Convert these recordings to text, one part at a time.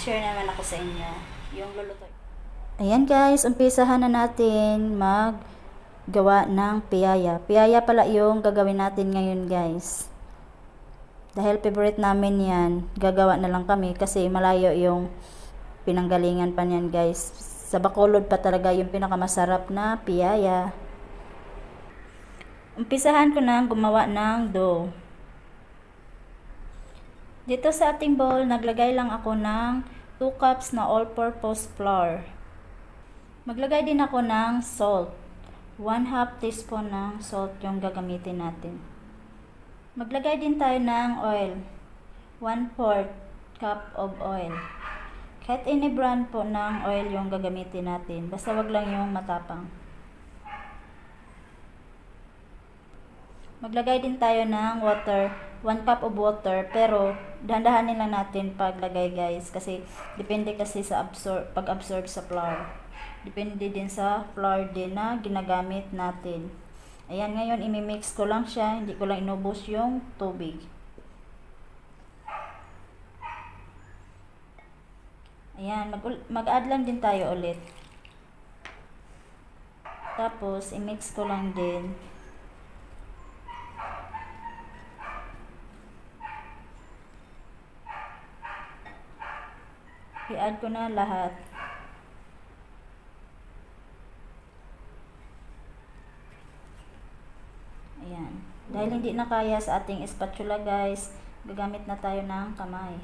video, may share naman ako sa inyo yung luluto. Ayan guys, umpisahan na natin maggawa ng piyaya. Piyaya pala yung gagawin natin ngayon guys. Dahil favorite namin yan, gagawa na lang kami kasi malayo yung pinanggalingan pa niyan guys. Sa Bacolod pa talaga yung pinakamasarap na piyaya. Umpisahan ko na gumawa ng dough. Dito sa ating bowl, naglagay lang ako ng 2 cups na all-purpose flour. Maglagay din ako ng salt. 1 half teaspoon ng salt yung gagamitin natin. Maglagay din tayo ng oil. 1 4 cup of oil. Kahit any brand po ng oil yung gagamitin natin. Basta wag lang yung matapang. Maglagay din tayo ng water, 1 cup of water, pero dahan-dahanin lang natin paglagay guys kasi depende kasi sa absorb, pag-absorb sa flour. Depende din sa flour din na ginagamit natin. Ayan, ngayon imimix ko lang siya, hindi ko lang inubos yung tubig. Ayan, mag- mag-add lang din tayo ulit. Tapos, i-mix ko lang din. I-add ko na lahat. Ayan. Dahil hindi na kaya sa ating spatula guys, gagamit na tayo ng kamay.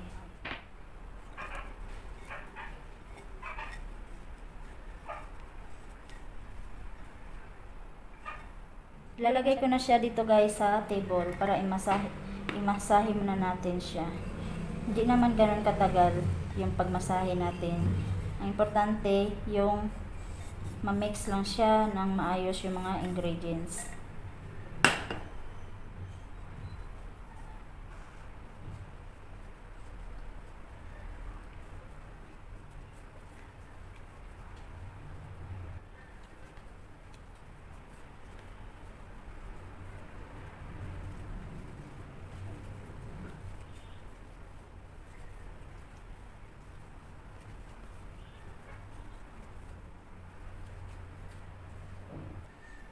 Lalagay ko na siya dito guys sa table para imasahe, imasahe muna natin siya. Hindi naman ganun katagal yung pagmasahe natin. Ang importante yung ma-mix lang siya ng maayos yung mga ingredients.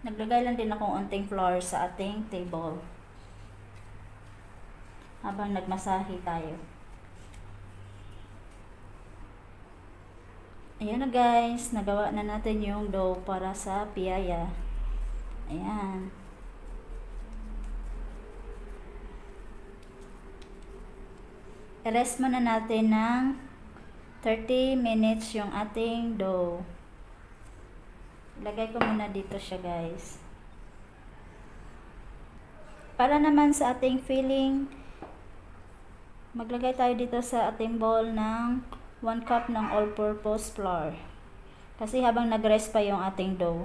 Naglagay lang din ako unting flour sa ating table. Habang nagmasahe tayo. Ayan na guys, nagawa na natin yung dough para sa piyaya. Ayan. I-rest muna natin ng 30 minutes yung ating dough. Lagay ko muna dito siya guys. Para naman sa ating filling, maglagay tayo dito sa ating bowl ng 1 cup ng all-purpose flour. Kasi habang nag-rest pa yung ating dough,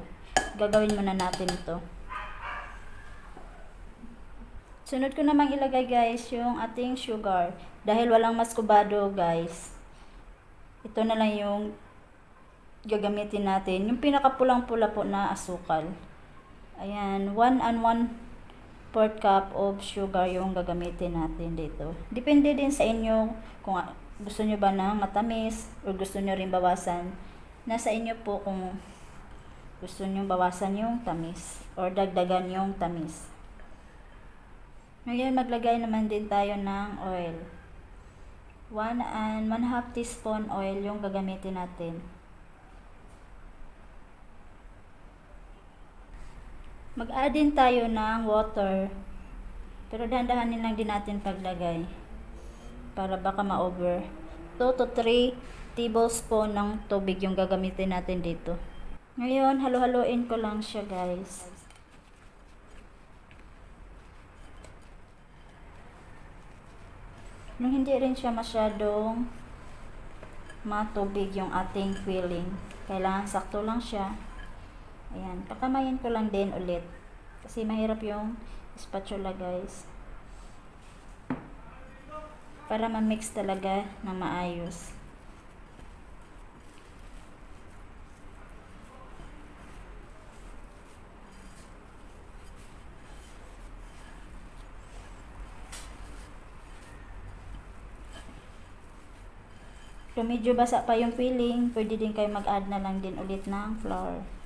gagawin muna natin ito. Sunod ko namang ilagay guys yung ating sugar. Dahil walang maskubado guys. Ito na lang yung gagamitin natin. Yung pinakapulang-pula po na asukal. Ayan, 1 and 1 4 cup of sugar yung gagamitin natin dito. Depende din sa inyo kung gusto nyo ba ng matamis o gusto nyo rin bawasan. Nasa inyo po kung gusto nyo bawasan yung tamis or dagdagan yung tamis. Ngayon, maglagay naman din tayo ng oil. 1 and 1 half teaspoon oil yung gagamitin natin. Mag-add din tayo ng water. Pero dahan-dahanin lang din natin paglagay. Para baka ma-over. 2 to 3 tablespoon ng tubig yung gagamitin natin dito. Ngayon, halo-haloin ko lang siya guys. Nung hindi rin siya masyadong matubig yung ating filling. Kailangan sakto lang siya. Ayan, kakamayin ko lang din ulit. Kasi mahirap yung spatula guys. Para ma-mix talaga na maayos. Kung medyo basa pa yung filling, pwede din kayo mag-add na lang din ulit ng flour.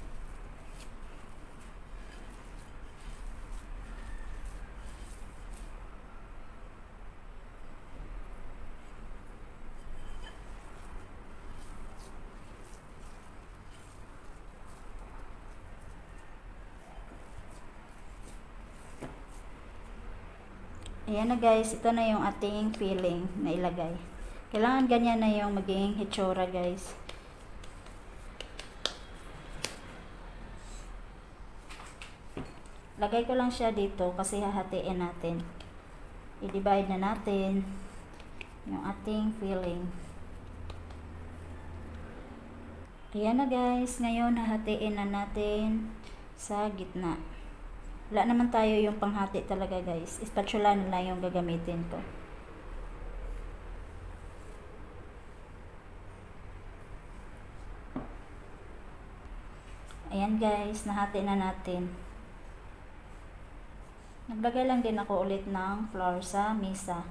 Ayan na guys, ito na yung ating filling na ilagay. Kailangan ganyan na yung maging hitsura guys. Lagay ko lang siya dito kasi hahatiin natin. I-divide na natin yung ating filling. Ayan na guys, ngayon hahatiin na natin sa gitna. Wala naman tayo yung panghati talaga guys. Spatula na lang yung gagamitin ko. Ayan guys, nahati na natin. Naglagay lang din ako ulit ng flour sa misa.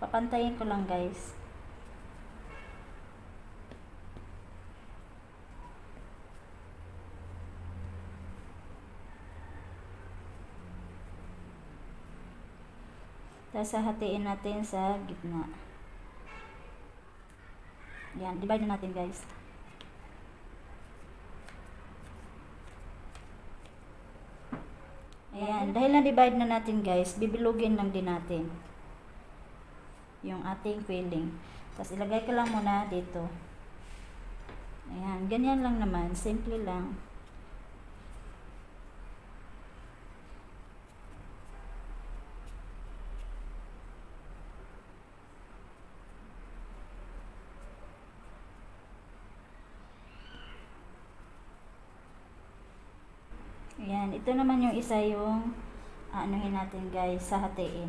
Papantayin ko lang guys. Tapos hahatiin natin sa gitna. Yan, divide na natin guys. Ayan, dahil na-divide na natin guys, bibilugin lang din natin yung ating filling. Tapos ilagay ko lang muna dito. Ayan, ganyan lang naman, simple lang. Ayan, ito naman yung isa yung anuhin natin guys, sa hatiin.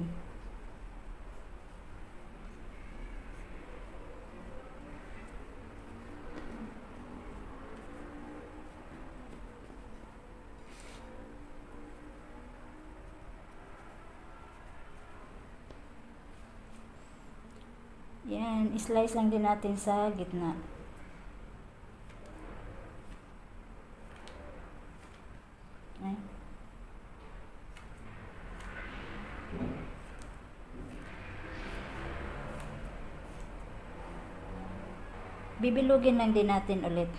Yan, slice lang din natin sa gitna. Bibilugin lang din natin ulit.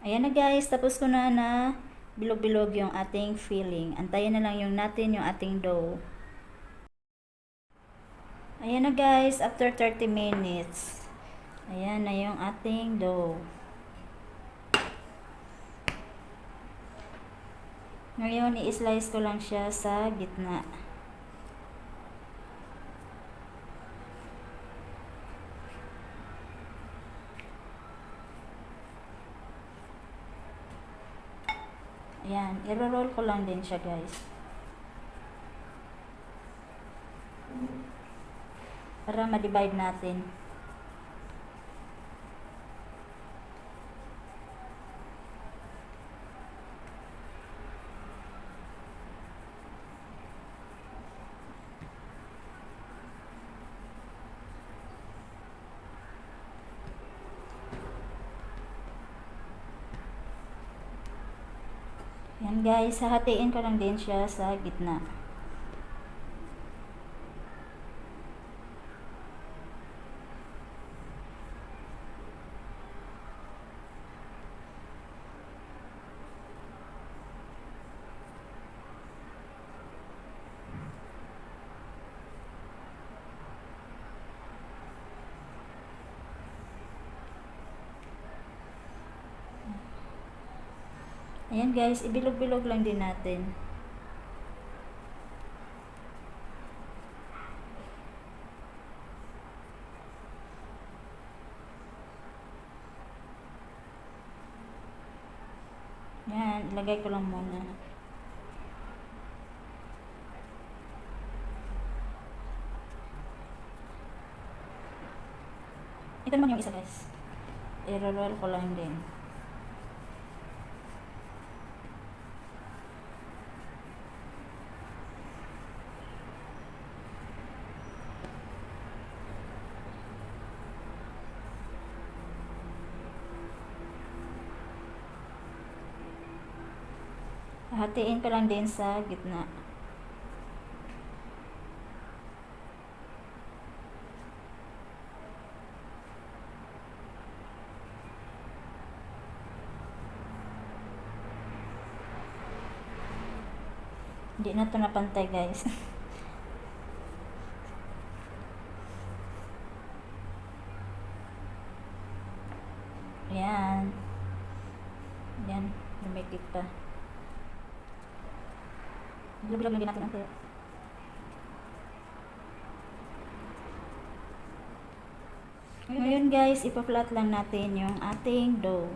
Ayan na guys, tapos ko na na bilog-bilog yung ating filling. Antayin na lang yung natin yung ating dough. Ayan na guys, after 30 minutes. Ayan na yung ating dough. Ngayon, i-slice ko lang siya sa gitna. Ayan, i-roll ko lang din siya guys. Para ma-divide natin. Guys, hahatiin ko lang din siya sa gitna. guys, ibilog-bilog lang din natin. Yan, ilagay ko lang muna. Ito naman yung isa guys. I-roll ko lang din. Hatiin ko lang din sa gitna. Hindi na to napantay guys. Yan. Yan. Lumikit pa. Bilog-bilog lang natin ang tayo. Ngayon guys, ipa-flat lang natin yung ating dough.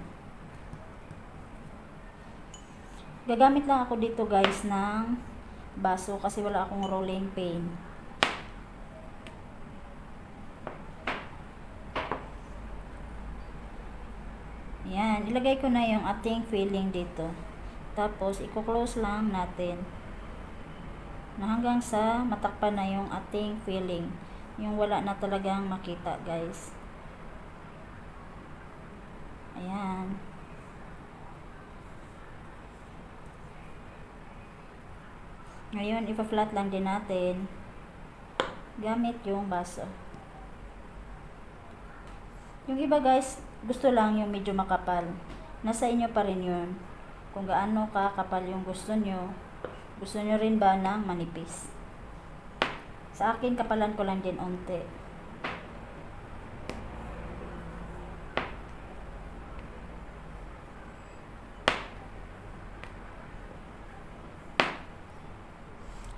Gagamit lang ako dito guys ng baso kasi wala akong rolling pin. Yan, ilagay ko na yung ating filling dito. Tapos, i-close lang natin na hanggang sa matakpan na yung ating filling. Yung wala na talagang makita, guys. Ayan. Ngayon, ipa-flat lang din natin gamit yung baso. Yung iba guys, gusto lang yung medyo makapal. Nasa inyo pa rin yun. Kung gaano kakapal yung gusto nyo. Gusto nyo rin ba ng manipis? Sa akin, kapalan ko lang din onte.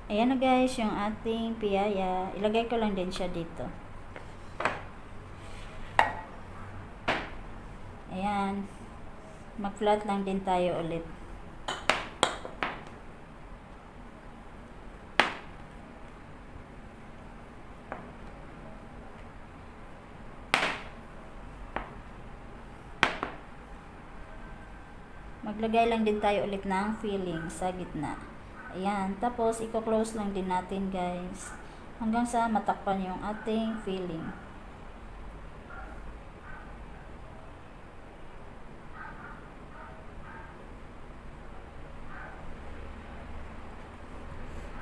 Ayan na guys, yung ating piyaya. Ilagay ko lang din siya dito. Ayan. Mag-flat lang din tayo ulit. Maglagay lang din tayo ulit ng filling sa gitna. Ayan. Tapos, i-close lang din natin guys. Hanggang sa matakpan yung ating filling.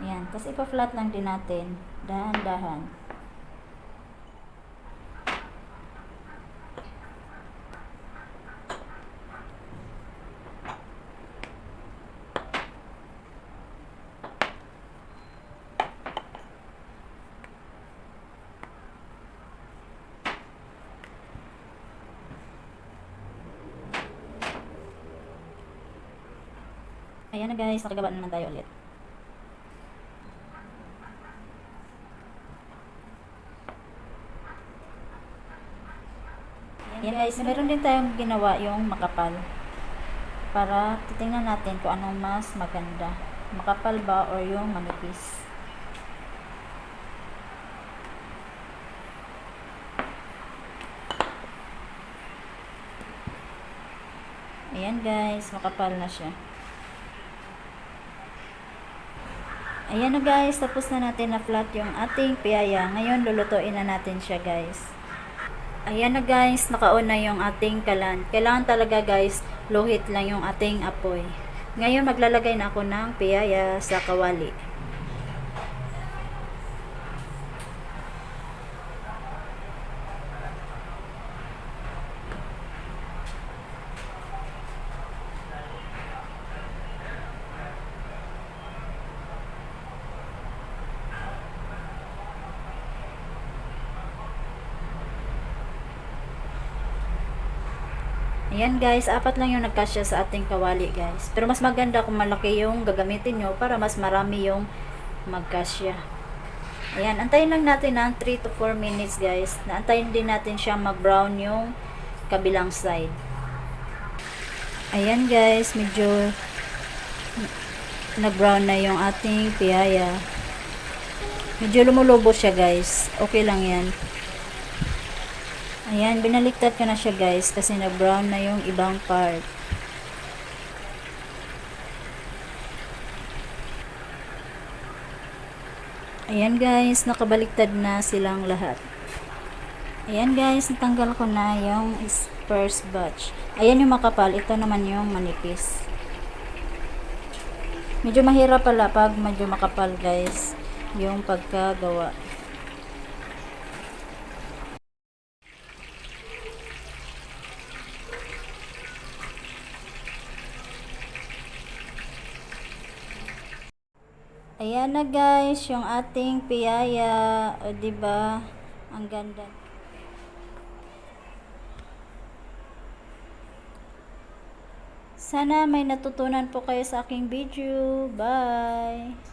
Ayan. Tapos, ipa-flat lang din natin. Dahan-dahan. Guys, nakagawa na naman tayo ulit. Ayan guys, meron din tayong ginawa yung makapal. Para titingnan natin kung anong mas maganda. Makapal ba or yung manipis. Ayan guys, makapal na siya. Ayan na guys, tapos na natin na flat yung ating piyaya. Ngayon, lulutuin na natin siya guys. Ayan na guys, nakaon na yung ating kalan. Kailangan talaga guys, luhit lang yung ating apoy. Ngayon, maglalagay na ako ng piyaya sa kawali. Ayan guys, apat lang yung nagkasya sa ating kawali guys. Pero mas maganda kung malaki yung gagamitin nyo para mas marami yung magkasya. Ayan, antayin lang natin ng 3 to 4 minutes guys. Naantayin din natin siya mag-brown yung kabilang side. Ayan guys, medyo nag-brown na yung ating piyaya. Medyo lumulubo siya guys. Okay lang yan. Ayan, binaliktad ko na siya guys kasi na-brown na yung ibang part. Ayan guys, nakabaliktad na silang lahat. Ayan guys, natanggal ko na yung first batch. Ayan yung makapal, ito naman yung manipis. Medyo mahirap pala pag medyo makapal guys, yung pagkagawa. Ayan na guys, yung ating piyaya. O ba diba? Ang ganda. Sana may natutunan po kayo sa aking video. Bye!